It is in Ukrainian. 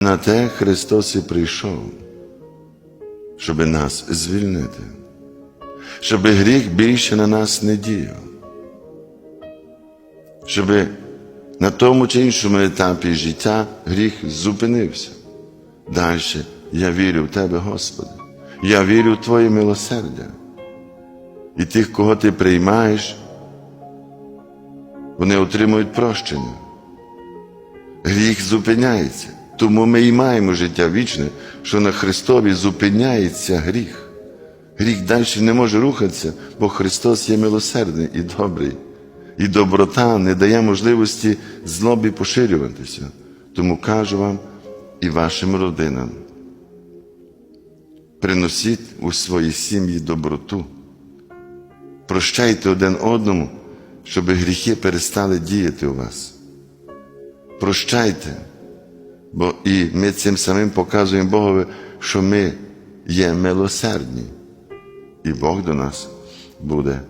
На те Христос і прийшов, щоб нас звільнити, щоб гріх більше на нас не діяв, щоб на тому чи іншому етапі життя гріх зупинився. Далі я вірю в Тебе, Господи, я вірю в Твоє милосердя. І тих, кого ти приймаєш, вони отримують прощення. Гріх зупиняється. Тому ми і маємо життя вічне, що на Христові зупиняється гріх. Гріх далі не може рухатися, бо Христос є милосердний і добрий. І доброта не дає можливості злобі поширюватися. Тому кажу вам і вашим родинам. Приносіть у свої сім'ї доброту. Прощайте один одному, щоб гріхи перестали діяти у вас. Прощайте, бо і ми цим самим показуємо Богові, що ми є милосердні, і Бог до нас буде